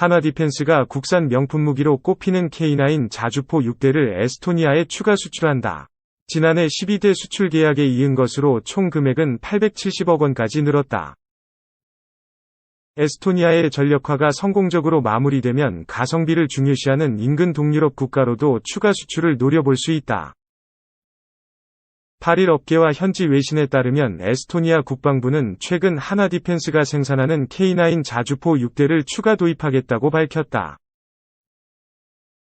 하나 디펜스가 국산 명품 무기로 꼽히는 K9 자주포 6대를 에스토니아에 추가 수출한다. 지난해 12대 수출 계약에 이은 것으로 총 금액은 870억 원까지 늘었다. 에스토니아의 전력화가 성공적으로 마무리되면 가성비를 중요시하는 인근 동유럽 국가로도 추가 수출을 노려볼 수 있다. 8일 업계와 현지 외신에 따르면 에스토니아 국방부는 최근 하나디펜스가 생산하는 K9 자주포 6대를 추가 도입하겠다고 밝혔다.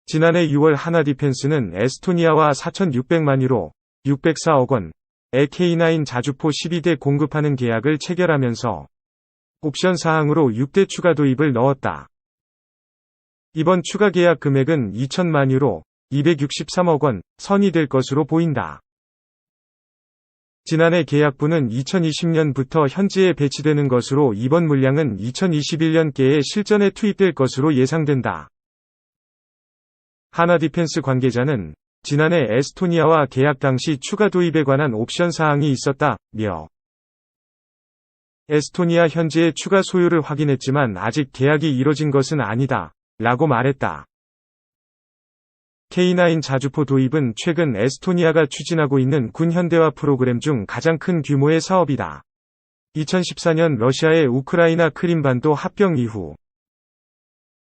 지난해 6월 하나디펜스는 에스토니아와 4,600만 유로, 604억 원의 K9 자주포 12대 공급하는 계약을 체결하면서 옵션 사항으로 6대 추가 도입을 넣었다. 이번 추가 계약 금액은 2천만 유로, 263억 원 선이 될 것으로 보인다. 지난해 계약분은 2020년부터 현지에 배치되는 것으로 이번 물량은 2021년께에 실전에 투입될 것으로 예상된다. 하나디펜스 관계자는 지난해 에스토니아와 계약 당시 추가 도입에 관한 옵션 사항이 있었다며 에스토니아 현지의 추가 소유를 확인했지만 아직 계약이 이뤄진 것은 아니다. 라고 말했다. K9 자주포 도입은 최근 에스토니아가 추진하고 있는 군 현대화 프로그램 중 가장 큰 규모의 사업이다. 2014년 러시아의 우크라이나 크림반도 합병 이후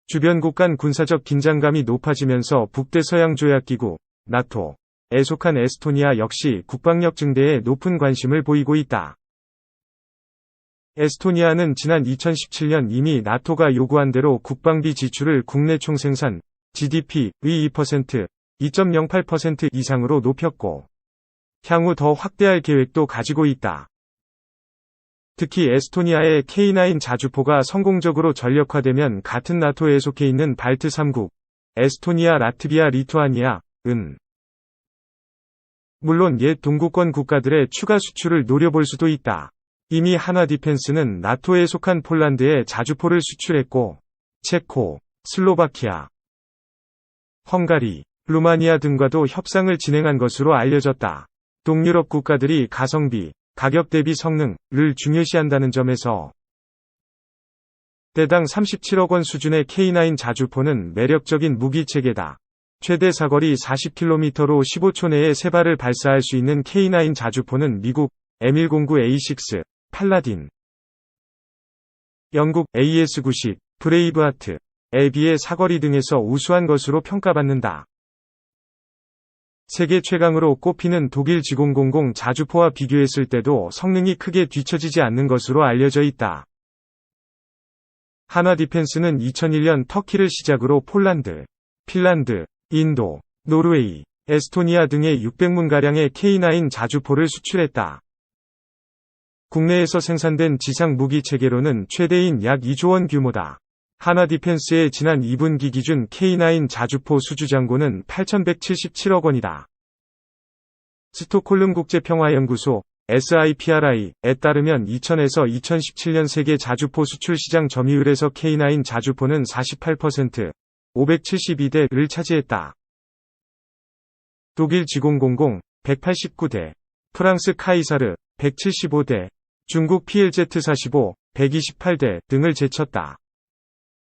주변국 간 군사적 긴장감이 높아지면서 북대서양 조약기구 나토 에 속한 에스토니아 역시 국방력 증대에 높은 관심을 보이고 있다. 에스토니아는 지난 2017년 이미 나토가 요구한 대로 국방비 지출을 국내 총생산 GDP의 2%, 2.08% 이상으로 높였고 향후 더 확대할 계획도 가지고 있다. 특히 에스토니아의 K9 자주포가 성공적으로 전력화되면 같은 나토에 속해 있는 발트 3국, 에스토니아, 라트비아, 리투아니아, 은 물론 옛 동구권 국가들의 추가 수출을 노려볼 수도 있다. 이미 하나 디펜스는 나토에 속한 폴란드에 자주포를 수출했고 체코, 슬로바키아, 헝가리, 루마니아 등과도 협상을 진행한 것으로 알려졌다. 동유럽 국가들이 가성비, 가격 대비 성능을 중요시한다는 점에서 대당 37억 원 수준의 K9 자주포는 매력적인 무기 체계다. 최대 사거리 40km로 15초 내에 세 발을 발사할 수 있는 K9 자주포는 미국 M109A6 팔라딘 영국 AS90 브레이브하트 에비의 사거리 등에서 우수한 것으로 평가받는다. 세계 최강으로 꼽히는 독일 G000 자주포와 비교했을 때도 성능이 크게 뒤처지지 않는 것으로 알려져 있다. 하나 디펜스는 2001년 터키를 시작으로 폴란드, 핀란드, 인도, 노르웨이, 에스토니아 등의 600문가량의 K9 자주포를 수출했다. 국내에서 생산된 지상 무기 체계로는 최대인 약 2조 원 규모다. 하나 디펜스의 지난 2분기 기준 K9 자주포 수주 잔고는 8,177억 원이다. 스톡홀름 국제평화연구소 SIPRI에 따르면 2000에서 2017년 세계 자주포 수출 시장 점유율에서 K9 자주포는 48%, 572대를 차지했다. 독일 G000 189대, 프랑스 카이사르 175대, 중국 PLZ45 128대 등을 제쳤다.